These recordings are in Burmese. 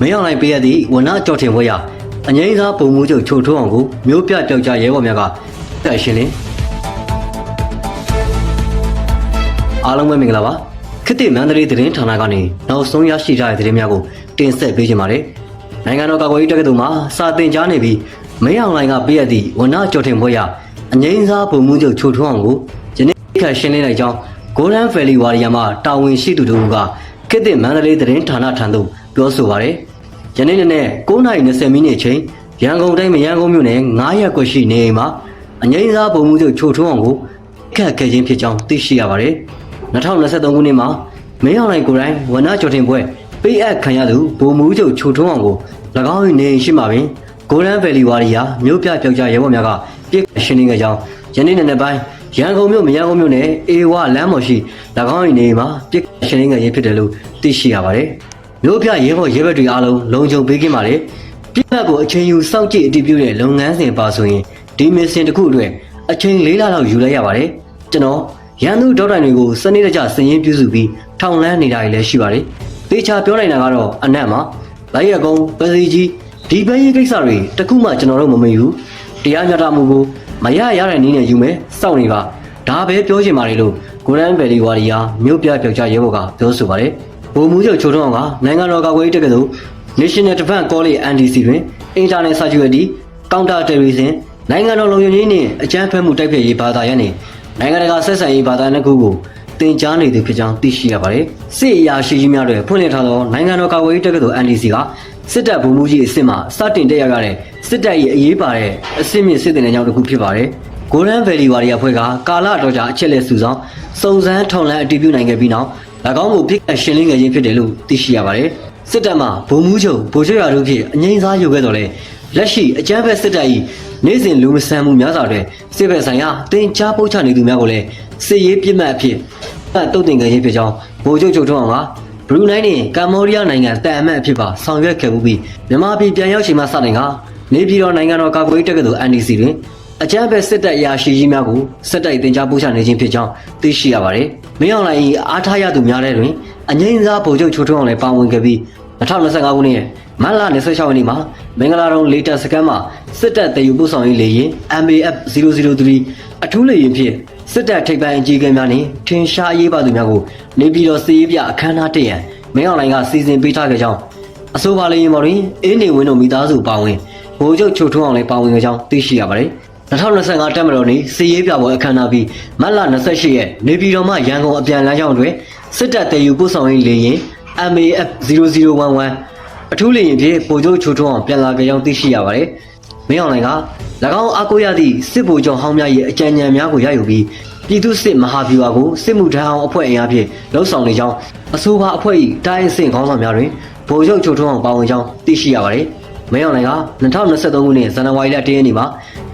မင်းအောင်လိုက်ပေးရသည့်ဝနကြော်ထင်ဘွဲရအငိမ့်စားပုံမှုချုပ်ချိုထိုးအောင်ကိုမျိုးပြပြောက်ကြရဲဘော်များကတက်ရှင်းလင်းအားလုံးပဲမင်္ဂလာပါခေတ်သစ်မန္တလေးသတင်းဌာနကနေနောက်ဆုံးရရှိကြတဲ့သတင်းများကိုတင်ဆက်ပေးကြပါမယ်နိုင်ငံတော်ကာကွယ်ရေးတက္ကသိုလ်မှာစာသင်ကြားနေပြီးမင်းအောင်လိုင်ကပေးရသည့်ဝနကြော်ထင်ဘွဲရအငိမ့်စားပုံမှုချုပ်ချိုထိုးအောင်ကိုယနေ့ခက်ရှင်းလင်းလိုက်ကြောင်း Golden Valley Warrior မှာတာဝန်ရှိသူတို့ကခေတ်သစ်မန္တလေးသတင်းဌာနထံသို့ ပြောဆိုပါရယ်ယနေ့နေ့နဲ့9:20မိနစ်ချိန်ရန်ကုန်တိုင်းမရန်ကုန်မြို့နယ်9ရပ်ကွက်ရှိနေအိမ်မှာအငိမ့်စားပုံမှုချုပ်ချိုထွန်းအောင်ကိုခက်ခဲခြင်းဖြစ်ကြောင်းသိရှိရပါတယ်2023ခုနှစ်မှာမင်းအောင်လှိုင်ကိုယ်တိုင်ဝနကျော်တင်ပွဲပေးအပ်ခံရသူဗိုလ်မှူးချုပ်ချိုထွန်းအောင်ကို၎င်း၏နေအိမ်ရှိမှပင် Golden Valley Warrior မြို့ပြပြောက်ကြားရဲဘော်များကပြစ်ရှင်းနေကြကြောင်းယနေ့နေ့နဲ့ပိုင်းရန်ကုန်မြို့မရန်ကုန်မြို့နယ်အေဝလမ်းပေါ်ရှိ၎င်း၏နေအိမ်မှာပြစ်ရှင်းနေကြရဖြစ်တယ်လို့သိရှိရပါတယ် မြို့ပြရဲဘော်ရဲဘက်တွေအားလုံးလုံခြုံပေးခင်ပါတယ်ပြစ်မှတ်ကိုအချိန်ယူစောင့်ကြည့်အတည်ပြုတဲ့လုပ်ငန်းစဉ်ပါဆိုရင်ဒီမစ်ရှင်တစ်ခုအတွက်အချိန်၄လလောက်ယူလိုက်ရပါတယ်ကျွန်တော်ရန်သူဒေါက်တိုင်တွေကိုစနစ်တကျစည်ရင်းပြုစုပြီးထောင်လန်းနေတာတွေလည်းရှိပါတယ်တေချာပြောနိုင်တာကတော့အနက်မှာလိုက်ရကုန်းပစီကြီးဒီပဲရေးကိစ္စတွေတခုမှကျွန်တော်တို့မမေ့ဘူးတရားမျှတမှုကိုမရရတဲ့နည်းနဲ့ယူမယ်စောင့်နေပါဒါပဲပြောချင်ပါတယ်လို့ Golden Valley Warrior မြို့ပြပြောက်ကြားရဲဘော်ကပြောဆိုပါတယ် ဗိုလ်မှူးချုပ်ချိုထွန်းအောင်ကနိုင်ငံတော်ကာကွယ်ရေးတက္ကသိုလ် National Defense College NDC တွင် Internet Security Counter Terrorism နိုင်ငံတော်လုံခြုံရေးနှင့်အကြမ်းဖက်မှုတိုက်ဖျက်ရေးဘာသာရပ်နှင့်နိုင်ငံတကာဆက်ဆံရေးဘာသာနှစ်ခုကိုတင်ကြားနေသူဖြစ်ကြောင်းသိရှိရပါတယ်။စစ်အရာရှိကြီးများတွေဖွင့်လှစ်ထားသောနိုင်ငံတော်ကာကွယ်ရေးတက္ကသိုလ် NDC ကစစ်တပ်ဗိုလ်မှူးကြီးအဆင့်မှစတင်တက်ရောက်ရတဲ့စစ်တပ်ရဲ့အရေးပါတဲ့အဆင့်မြင့်စစ်တင်တဲ့ကြောင်းတစ်ခုဖြစ်ပါတယ်။ Golden Valley Warrior ဖွဲ့ကကာလတော်ကြာအချက်လက်စုဆောင်စုံစမ်းထောက်လှမ်းအတည်ပြုနိုင်ခဲ့ပြီးနောက်၎ င်းကိုဖိတ်ရှင်းလင်းခဲ့ခြင်းဖြစ်တယ်လို့သိရှိရပါတယ်။စစ်တပ်မှဗိုလ်မှူးချုပ်ဗိုလ်ချုပ်ရာတို့ဖြင့်အငိမ့်စားယူခဲ့တော်လဲလက်ရှိအကြမ်းဖက်စစ်တပ်၏နေ့စဉ်လူမဆန်မှုများစွာတွင်စစ်ဘက်ဆိုင်ရာတင်ကြားပို့ချနေသူများကိုလည်းစစ်ရေးပြစ်မှတ်အဖြစ်အတုတ်တင်ခဲ့ခြင်းဖြစ်ကြောင်းဗိုလ်ချုပ်ချုပ်ထွန်းအောင်ကဘရူနိုင်းနှင့်ကမ္ဘောဒီးယားနိုင်ငံတန်အမတ်အဖြစ်ပါဆောင်ရွက်ခဲ့မှုပြီးမြန်မာပြည်ပြန်ရောက်ချိန်မှစတင်ကနေပြည်တော်နိုင်ငံတော်ကာကွယ်ရေးတက္ကသိုလ် NDC တွင် အကြမ်းဖက်စစ်တပ်အရာရှိကြီးများကိုစစ်တပ်တင်ကြားပို့ချနေခြင်းဖြစ်ကြောင်းသိရှိရပါတယ်။မင်းအောင်လှိုင်၏အားထားရသူများတဲ့တွင်အငိမ့်စားဗိုလ်ချုပ်ချိုထွန်းအောင်လည်းပါဝင်ခဲ့ပြီး2025ခုနှစ်မတ်လ26ရက်နေ့မှာမင်္ဂလာတုံးလေတပ်စခန်းမှာစစ်တပ်တည်ယူပို့ဆောင်ရေးလေယာဉ် MAF 003အထူးလေယာဉ်ဖြင့်စစ်တပ်ထိပ်ပိုင်းအကြီးအကဲများနှင့်ထင်ရှားအရေးပါသူများကိုနေပြည်တော်စီးရေးပြအခမ်းအနားတည့်ရန်မင်းအောင်လှိုင်ကစီစဉ်ပေးထားခဲ့ကြောင်းအဆိုပါလေယာဉ်ပေါ်တွင်အင်းနေဝင်းတို့မိသားစုပါဝင်ဗိုလ်ချုပ်ချိုထွန်းအောင်လည်းပါဝင်ခဲ့ကြောင်းသိရှိရပါတယ် 2025တက်မတော်နေ့စီရေးပြပွဲအခမ်းအနားပြီးမတ်လ28ရက်နေပြည်တော်မှရန်ကုန်အပြန်လမ်းကြောင်းတွင်စစ်တပ်တည်ယူပို့ဆောင်ရေးလေယာဉ် MAF 0011အထူးလေယာဉ်ဖြင့်ဗိုလ်ချုပ်ချိုထွန်းအောင်ပြန်လာကြကြောင်းသိရှိရပါတယ်။မင်းအောင်လှိုင်က၎င်းအားကိုးရသည့်စစ်ဗိုလ်ချုပ်ဟောင်းများ၏အကြံဉာဏ်များကိုရယူပြီးပြည်သူစစ်မဟာဗျူဟာကိုစစ်မှုထမ်းအောင်အဖွဲ့အင်အားဖြင့်လှုပ်ဆောင်နေကြောင်းအဆိုပါအဖွဲ့၏တိုင်းအဆင့်ခေါင်းဆောင်များတွင်ဗိုလ်ချုပ်ချိုထွန်းအောင်ပါဝင်ကြောင်းသိရှိရပါတယ်။မင်းအောင်လှိုင်က2023ခုနှစ်ဇန်နဝါရီလ1ရက်နေ့မှာ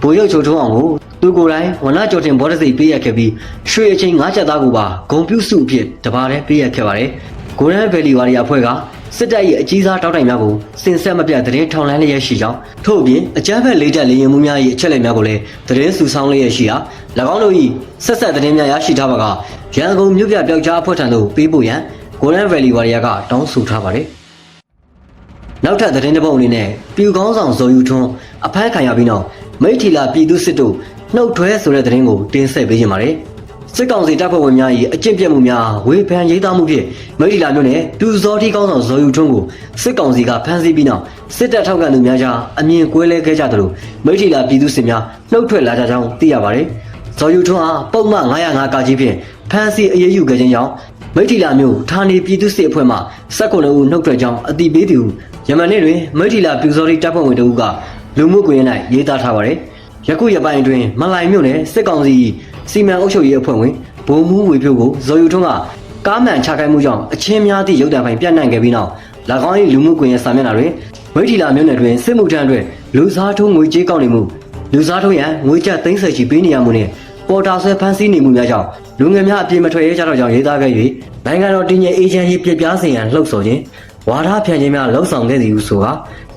ဗိုလ်ချုပ်ချိုထွန်းအောင်ကိုသူကိုယ်တိုင်ဝနကျော်တင်ဘော်ဒစိတ်ပေးရခဲ့ပြီးရွှေအချင်း၅ချက်သားကိုပါဂုံပြုစုအဖြစ်တပါးတည်းပေးရခဲ့ပါတယ်။ Golden Valley Warrior အဖွဲ့ကစစ်တပ်ရဲ့အကြီးစားတောက်တိုင်များကိုစင်ဆက်မပြတ်သတင်းထောင်လှမ်းလျက်ရှိကြောင်းထို့အပြင်အကြမ်းဖက်လေးတပ်လေရင်မှုများ၏အချက်အလက်များကိုလည်းသတင်းစုဆောင်းလျက်ရှိရာ၎င်းတို့၏ဆက်ဆက်သတင်းများရရှိထားပါကရန်ကုန်မြို့ပြပျောက်ကြားအဖွဲ့ထံသို့ပေးပို့ရန် Golden Valley Warrior ကတောင်းဆိုထားပါတယ်။နောက်ထပ်သတင်းတစ်ပုဒ်အနေနဲ့ပြူကောင်းဆောင်ဇော်ယူထွန်းအဖမ်းခံရပြီးနောက် မိထီလာပြည်သူစစ်တို့နှုတ်ထွဲဆိုတဲ့သတင်းကိုတင်ဆက်ပေးကြပါမယ်။စစ်ကောင်စီတပ်ဖွဲ့ဝင်များ၏အကျင့်ပြတ်မှုများဝေဖန်ရေးသားမှုဖြင့်မိထီလာမြို့နယ်ပြူစောတိကောင်းဆောင်ဇော်ယူထွန်းကိုစစ်ကောင်စီကဖမ်းဆီးပြီးနောက်စစ်တပ်ထောက်ခံသူများကြားအမြင်ကွဲလဲခဲ့ကြသလိုမိထီလာပြည်သူစစ်များနှုတ်ထွက်လာကြကြောင်းသိရပါတယ်။ဇော်ယူထွန်းအားပုံမှန်905ကာကြီးဖြင့်ဖမ်းဆီးအရေးယူခဲ့ခြင်းကြောင့်မိထီလာမြို့ဌာနေပြည်သူစစ်အဖွဲ့မှ19ဦးနှုတ်ထွက်ကြောင်းအတိပေးသူယမန်နေ့တွင်မိထီလာပြူစောတိတပ်ဖွဲ့ဝင်တို့က လူမှုကွန်ရက်၌ရေးသားထားပါတယ်။ယခုရပိုင်းအတွင်းမလိုင်မြို့နယ်စစ်ကောင်စီစီမံအုပ်ချုပ်ရေးအဖွဲ့ဝင်ဗိုလ်မှူးဝေဖြိုးကိုဇော်ယူထွန်းကကားမှန်ချခိုင်းမှုကြောင့်အချင်းများသည့်ရုပ်တံဖိုင်ပြန့်နှံ့ခဲ့ပြီးနောက်၎င်း၏လူမှုကွန်ရက်စာမျက်နှာတွင်မိထီလာမြို့နယ်တွင်စစ်မှုထမ်းအတွက်လူစားထိုးငွေကြေးကောက်နေမှုလူစားထိုးရန်ငွေကျပ်သိန်းဆယ်ချီပေးနေရမှုနှင့်ပေါ်တာဆွဲဖမ်းဆီးနေမှုများကြောင့်လူငယ်များအပြည့်မထွက်ရဲကြတော့ကြောင်းရေးသားခဲ့၍နိုင်ငံတော်တည်ငြိမ်အေဂျင်စီပြပြစေရန်လှုံ့ဆော်ခြင်းဝါဒဖြန့်ခြင်းများလှုံ့ဆော်ခဲ့သည်ဟုဆိုကာ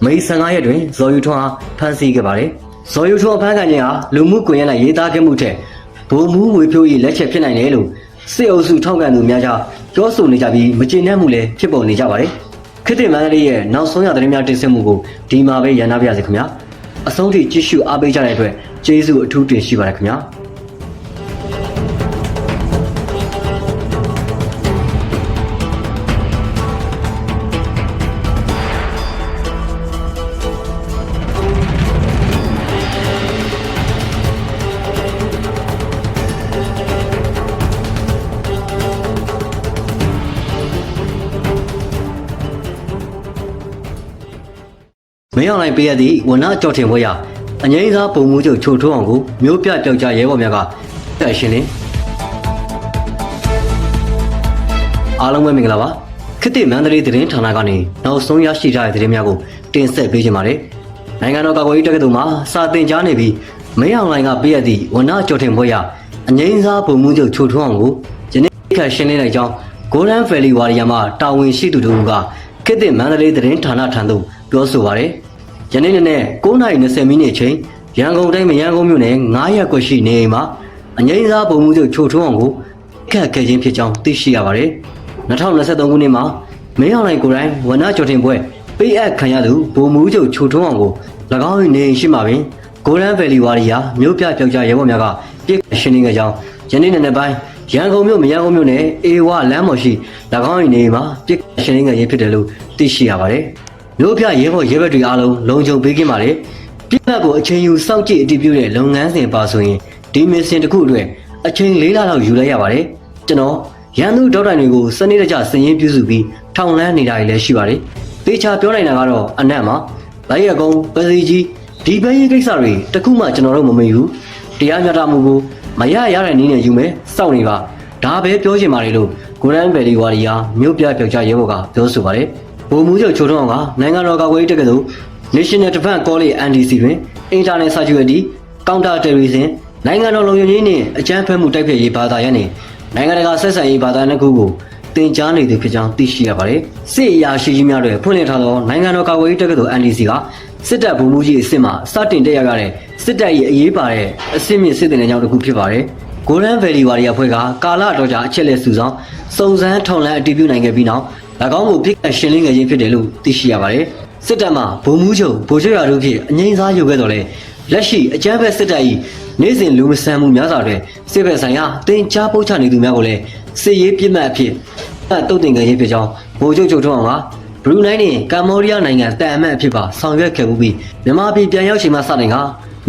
မေ15ရက်တွင်ဇော်ယူထွန်းအားဖမ်းဆီးခဲ့ပါသည်ဇော်ယူထွန်းအဖမ်းခံခြင်းဟာလူမှုကွန်ရက်၌ရေးသားခဲ့မှုထက်ဗိုလ်မှူးဝေဖြိုး၏လက်ချက်ဖြစ်နိုင်တယ်လို့စစ်အုပ်စုထောက်ခံသူများကြားပြောဆိုနေကြပြီးမကျေနပ်မှုလည်းဖြစ်ပေါ်နေကြပါတယ်ခခေတ်သစ်မန္တလေးရဲ့နောက်ဆုံးရသတင်းများတင်ဆက်မှုကိုဒီမှာပဲရန်နာပြရစီခင်ဗျာအဆုံးထိကြည့်ရှုအားပေးကြတဲ့အတွက်ကျေးဇူးအထူးတင်ရှိပါတယ်ခင်ဗျာ မင်းအောင်လိုက်ပေးရသည့်ဝနကြော်တင်ပွဲရအငိမ့်စားပုံမှုချုပ်ချိုထိုးအောင်ကိုမျိုးပြပျောက်ကြားရဲဘော်များကတက်ရှင်လင်းအားလုံးပဲမင်္ဂလာပါခေတ်သစ်မန္တလေးသတင်းဌာနကနေနောက်ဆုံးရရှိကြတဲ့သတင်းများကိုတင်ဆက်ပေးကြပါမယ်နိုင်ငံတော်ကာကွယ်ရေးတက္ကသိုလ်မှာစာသင်ကြားနေပြီးမင်းအောင်လိုင်ကပေးရသည့်ဝနကြော်တင်ပွဲရအငိမ့်စားပုံမှုချုပ်ချိုထိုးအောင်ကိုယနေ့ခါရှင်းလင်းလိုက်ကြောင်း Golden Valley Warrior မှာတာဝန်ရှိသူတို့ကခေတ်သစ်မန္တလေးသတင်းဌာနထံသို့ပြောဆိုပါရယ် ယနေ့နေ့နဲ့9:20မိနစ်ချိန်ရန်ကုန်တိုင်းမရန်ကုန်မြို့နယ်9ရပ်ကွက်ရှိနေအိမ်မှာအငိမ့်စားပုံမှုချုပ်ချိုထုံးအောင်ကိုခက်ခဲခြင်းဖြစ်ကြောင်းသိရှိရပါတယ်။2023ခုနှစ်မှာမင်းအောင်လိုင်ကိုယ်တိုင်ဝနကျော်တင်ပွဲပေးအပ်ခံရသူဗိုလ်မှူးချုပ်ချိုထုံးအောင်ကို၎င်း၏နေအိမ်ရှိမှပင် Golden Valley Warrior မြို့ပြပျောက်ကြားရဲဘော်များကပြစ်ရှင်းနေကြကြောင်းယနေ့နေ့နဲ့ပိုင်းရန်ကုန်မြို့မရန်ကုန်မြို့နယ်အေဝလမ်းပေါ်ရှိ၎င်း၏နေအိမ်မှာပြစ်ရှင်းနေကြခြင်းဖြစ်တယ်လို့သိရှိရပါတယ်။ မြို့ပြရဲဘော်ရဲဘက်တွေအားလုံးလုံခြုံပေးကင်းပါလေပြစ်မှတ်ကိုအချိန်ယူစောင့်ကြည့်အတည်ပြုတဲ့လုပ်ငန်းစဉ်ပါဆိုရင်ဒီမစ်ရှင်တစ်ခုအတွက်အချိန်၄လလောက်ယူလိုက်ရပါတယ်ကျွန်တော်ရန်သူဒေါက်တိုင်တွေကိုစနစ်တကျစည်ရင်းပြုစုပြီးထောင်လန်းနေတာတွေလည်းရှိပါတယ်သေချာပြောနိုင်တာကတော့အနက်မှာလိုက်ရကုန်းပစီကြီးဒီဘဲရေးကိစ္စတွေတခုမှကျွန်တော်တို့မမေ့ဘူးတရားမျှတမှုကိုမရရတဲ့နည်းနဲ့ယူမယ်စောင့်နေပါဒါပဲပြောချင်ပါတယ်လို့ Golden Valley Warrior မြို့ပြပျောက်ကြားရဲဘော်ကပြောဆိုပါတယ် ဗိုလ်မှူးချုပ်ချိုထုံးအောင်ကနိုင်ငံတော်ကာကွယ်ရေးတက္ကသိုလ် National Defense College NDC တွင် Internal Security Counter Terrorism နိုင်ငံတော်လုံခြုံရေးနှင့်အကြမ်းဖက်မှုတိုက်ဖျက်ရေးဘာသာရပ်နှင့်နိုင်ငံတကာဆက်ဆံရေးဘာသာရပ်နှစ်ခုကိုတင် जा နေသူဖြစ်ကြောင်းသိရှိရပါတယ်။စစ်အရာရှိကြီးများတွေဖွင့်လှစ်ထားသောနိုင်ငံတော်ကာကွယ်ရေးတက္ကသိုလ် NDC ကစစ်တပ်ဗိုလ်မှူးကြီးအစ်စ်မှစတင်တက်ရောက်ရတဲ့စစ်တပ်ရဲ့အရေးပါတဲ့အစစ်မြင့်စစ်တင်တဲ့ကြောင်းတစ်ခုဖြစ်ပါတယ်။ Golden Valley Warrior ဖွဲ့ကကာလအတော်ကြာအချက်လက်စုဆောင်စုံစမ်းထောက်လှမ်းအတည်ပြုနိုင်ခဲ့ပြီးနောက်၎ င်းကိုပြစ်ခတ်ရှင်းလင်းခဲ့ခြင်းဖြစ်တယ်လို့သိရှိရပါတယ်။စစ်တပ်မှဗိုလ်မှူးချုပ်ဗိုလ်ချုပ်ရာတို့ဖြင့်အငိမ့်စားယူခဲ့တော်လဲလက်ရှိအကြမ်းဖက်စစ်တပ်၏နေ့စဉ်လူမဆန်မှုများစွာတွင်စစ်ဘက်ဆိုင်ရာတင် जा ပုတ်ချနေသူများကိုလည်းစစ်ရေးပြစ်မှတ်အဖြစ်တုတ်တင်ခဲ့ခြင်းဖြစ်ကြောင်းဗိုလ်ချုပ်ချုပ်ထွန်းအောင်ကဘရူနိုင်းနှင့်ကမ္ဘောဒီးယားနိုင်ငံတန်အမတ်အဖြစ်ပါဆောင်ရွက်ခဲ့မှုပြီးမြန်မာပြည်ပြန်ရောက်ချိန်မှစတင်က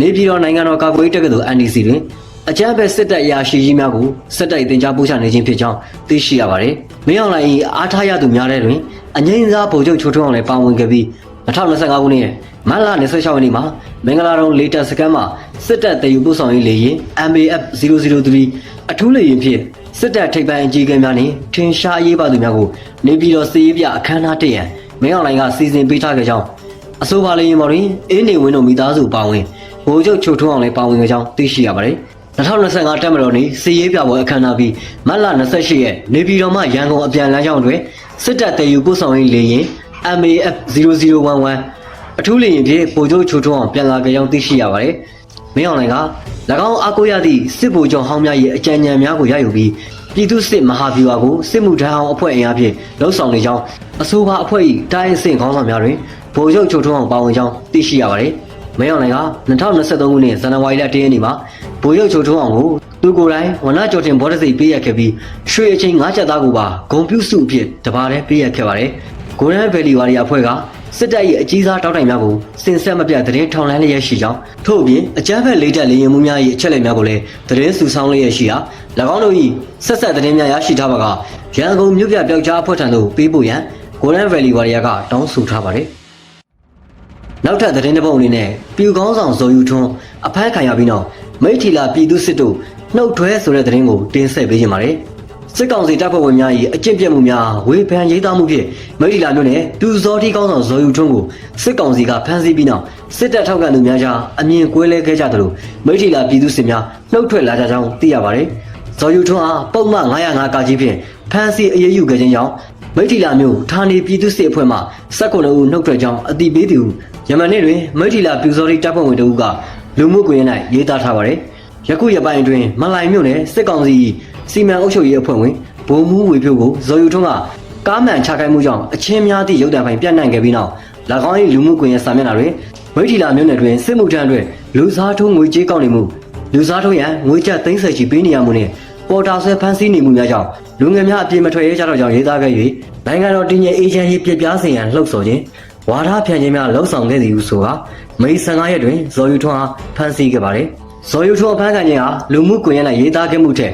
နေပြည်တော်နိုင်ငံတော်ကာကွယ်ရေးတက္ကသိုလ် NDC တွင် အကြမ်းဖက်စစ်တပ်အရာရှိကြီးများကိုစစ်တပ်တင် जा ပို့ချနေခြင်းဖြစ်ကြောင်းသိရှိရပါတယ်။မင်းအောင်လှိုင်၏အားထားရသူများတဲ့တွင်အငိမ့်စားဗိုလ်ချုပ်ချိုးထွန်းအောင်လည်းပါဝင်ခဲ့ပြီး2025ခုနှစ်မတ်လ26ရက်နေ့မှာမင်္ဂလာတုံးလေတပ်စခန်းမှာစစ်တပ်တည်ယူပို့ဆောင်ရေးလေယာဉ် MAF 003အထူးလေယာဉ်ဖြင့်စစ်တပ်ထိပ်ပိုင်းအကြီးအကဲများနှင့်ထင်ရှားအရေးပါသူများကိုနေပြည်တော်စစ်ရေးပြအခမ်းအနားတည့်ရန်မင်းအောင်လှိုင်ကစီစဉ်ပေးထားခဲ့ကြောင်းအဆိုပါလေရင်မော်တွင်အင်းနေဝင်းတို့မိသားစုပါဝင်ဗိုလ်ချုပ်ချုပ်ထွန်းအောင်လည်းပါဝင်ကြကြောင်းသိရှိရပါတယ်။ 2025တက်မတော်နေ့စီရေးပြပွဲအခမ်းအနားပြီးမတ်လ28ရက်နေပြည်တော်မှရန်ကုန်အပြန်လမ်းကြောင်းတွင်စစ်တပ်တည်ယူပို့ဆောင်ရေးလေယာဉ် MAF 0011အထူးလေယာဉ်ဖြင့်ဗိုလ်ချုပ်ချုပ်ထွန်းအောင်ပြန်လာကြကြောင်းသိရှိရပါတယ်။မင်းအောင်လှိုင်က၎င်းအားကိုးရသည့်စစ်ဗိုလ်ချုပ်ဟောင်းများ၏အကြံဉာဏ်များကိုရယူပြီးပြည်သူစစ်မဟာဗျူဟာကိုစစ်မှုထမ်းအောင်အဖွဲ့အင်အားဖြင့်လှုပ်ဆောင်နေကြောင်းအဆိုပါအဖွဲ့၏တိုင်းအဆင့်ခေါင်းဆောင်များတွင်ဗိုလ်ချုပ်ချုပ်ထွန်းအောင်ပါဝင်ကြောင်းသိရှိရပါတယ်။မင်းအောင်လှိုင်က2023ခုနှစ်ဇန်နဝါရီလ1ရက်နေ့မှာ ဗိုလ်ချုပ်ချုပ်ထွန်းအောင်ကိုသူကိုယ်တိုင်ဝနကျော်တင်ဘောဒစိတ်ပေးရခဲ့ပြီးရွှေအချင်း၅ချက်သားကိုပါဂုံပြုစုအဖြစ်တပါးတည်းပေးရခဲ့ပါတယ်။ Golden Valley Warrior အဖွဲ့ကစစ်တပ်ရဲ့အကြီးစားတောက်တိုင်များကိုစင်ဆက်မပြတ်သတင်းထောင်လှမ်းလျက်ရှိကြောင်းထို့အပြင်အကြမ်းဖက်လေးတပ်လေရင်မှုများ၏အချက်အလက်များကိုလည်းသတင်းစုဆောင်းလျက်ရှိရာ၎င်းတို့၏ဆက်ဆက်သတင်းများရရှိထားပါကရန်ကုန်မြို့ပြပျောက်ကြားအဖွဲ့ထံသို့ပေးပို့ရန် Golden Valley Warrior ကတောင်းဆိုထားပါတယ်။နောက်ထပ်သတင်းတစ်ပုဒ်အနေနဲ့ပြူကောင်းဆောင်ဇော်ယူထွန်းအဖမ်းခံရပြီးနောက် မိထီလာပြည်သူစစ်တို့နှုတ်ထွဲဆိုတဲ့သတင်းကိုတင်ဆက်ပေးကြပါမယ်။စစ်ကောင်စီတပ်ဖွဲ့ဝင်များ၏အကြင့်ပြတ်မှုများဝေဖန်ရေးသားမှုဖြင့်မိထီလာမြို့နယ်ပြူစောတိကောင်းဆောင်ဇော်ယူထွန်းကိုစစ်ကောင်စီကဖမ်းဆီးပြီးနောက်စစ်တပ်ထောက်ခံသူများကြားအမြင်ကွဲလဲခဲ့ကြသလိုမိထီလာပြည်သူစစ်များနှုတ်ထွက်လာကြကြောင်းသိရပါတယ်။ဇော်ယူထွန်းအားပုံမှန်905ကကြီးဖြင့်ဖမ်းဆီးအရေးယူခဲ့ခြင်းကြောင့်မိထီလာမြို့ဌာနေပြည်သူစစ်အဖွဲ့မှ19ဦးနှုတ်ထွက်ကြောင်းအတိပေးသူယမန်နေ့တွင်မိထီလာပြူစောတိတပ်ဖွဲ့ဝင်တို့က လူမှုကွန်ရက်၌ရေးသားထားပါတယ်။ယခုရပိုင်းအတွင်းမလိုင်မြို့နယ်စစ်ကောင်စီစီမံအုပ်ချုပ်ရေးအဖွဲ့ဝင်ဗိုလ်မှူးဝေဖြိုးကိုဇော်ယူထွန်းကကားမှန်ချခိုင်းမှုကြောင့်အချင်းများသည့်ရုပ်တံဖိုင်ပြန့်နှံ့ခဲ့ပြီးနောက်၎င်း၏လူမှုကွန်ရက်စာမျက်နှာတွင်မိထီလာမြို့နယ်တွင်စစ်မှုထမ်းအတွက်လူစားထိုးငွေကြေးကောက်နေမှုလူစားထိုးရန်ငွေကျပ်သိန်းဆက်ချီပေးနေရမှုနှင့်ပေါ်တာဆွဲဖမ်းဆီးနေမှုများကြောင့်လူငယ်များအပြစ်မထွက်ရဲကြတော့ကြောင်းရေးသားခဲ့၍နိုင်ငံတော်တည်ငြိမ်အေဂျင်စီပြပြားစေရန်လှုံ့ဆော်ခြင်း ဝါဒဖြန့်ခြင်းများလှုံ့ဆော်ခဲ့သည်ဟုဆိုကာမေ15ရက်တွင်ဇော်ယူထွန်းအားဖမ်းဆီးခဲ့ပါသည်ဇော်ယူထွန်းအဖမ်းခံခြင်းဟာလူမှုကွန်ရက်၌ရေးသားခဲ့မှုထက်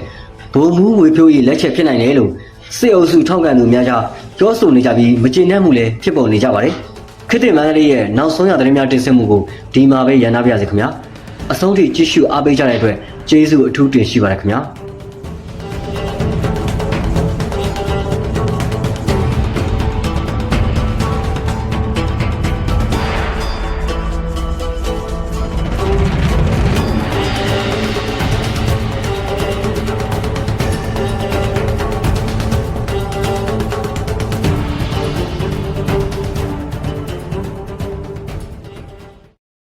ဗိုလ်မှူးဝေဖြိုး၏လက်ချက်ဖြစ်နိုင်တယ်လို့စစ်အုပ်စုထောက်ခံသူများကြားပြောဆိုနေကြပြီးမကျေနပ်မှုလည်းဖြစ်ပေါ်နေကြပါတယ်ခေတ်သစ်မန္တလေးရဲ့နောက်ဆုံးရသတင်းများတင်ဆက်မှုကိုဒီမှာပဲရန်နာပြရစေခင်ဗျာအဆုံးထိကြည့်ရှုအားပေးကြတဲ့အတွက်ကျေးဇူးအထူးတင်ရှိပါတယ်ခင်ဗျာ